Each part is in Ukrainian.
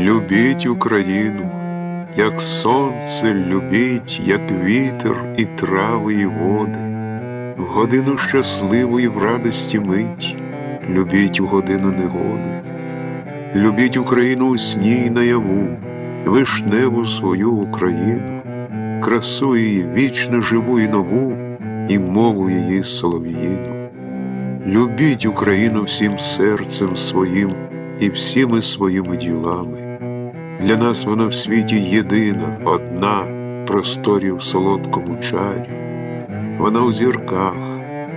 Любіть Україну, як сонце любіть, як вітер і трави, і води, в годину щасливої в радості мить, любіть у годину негоди, любіть Україну у сні й наяву, вишневу свою Україну, красу її вічно живу і нову, і мову її солов'їну. Любіть Україну всім серцем своїм і всіми своїми ділами. Для нас вона в світі єдина, одна, просторі в солодкому чарі. Вона у зірках,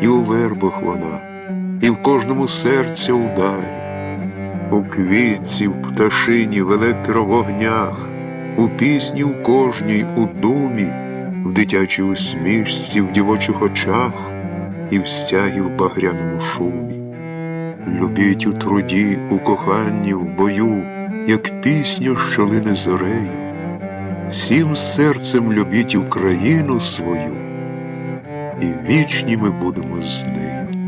і у вербах вона, і в кожному серці ударі, у квітці, в пташині, в електровогнях, у пісні в кожній, у думі, в дитячій усмішці, в дівочих очах і в стягі в багряному шумі. Любіть у труді, у коханні, в бою, як пісню, що лине зорею. Всім серцем любіть Україну свою, і вічні ми будемо з нею.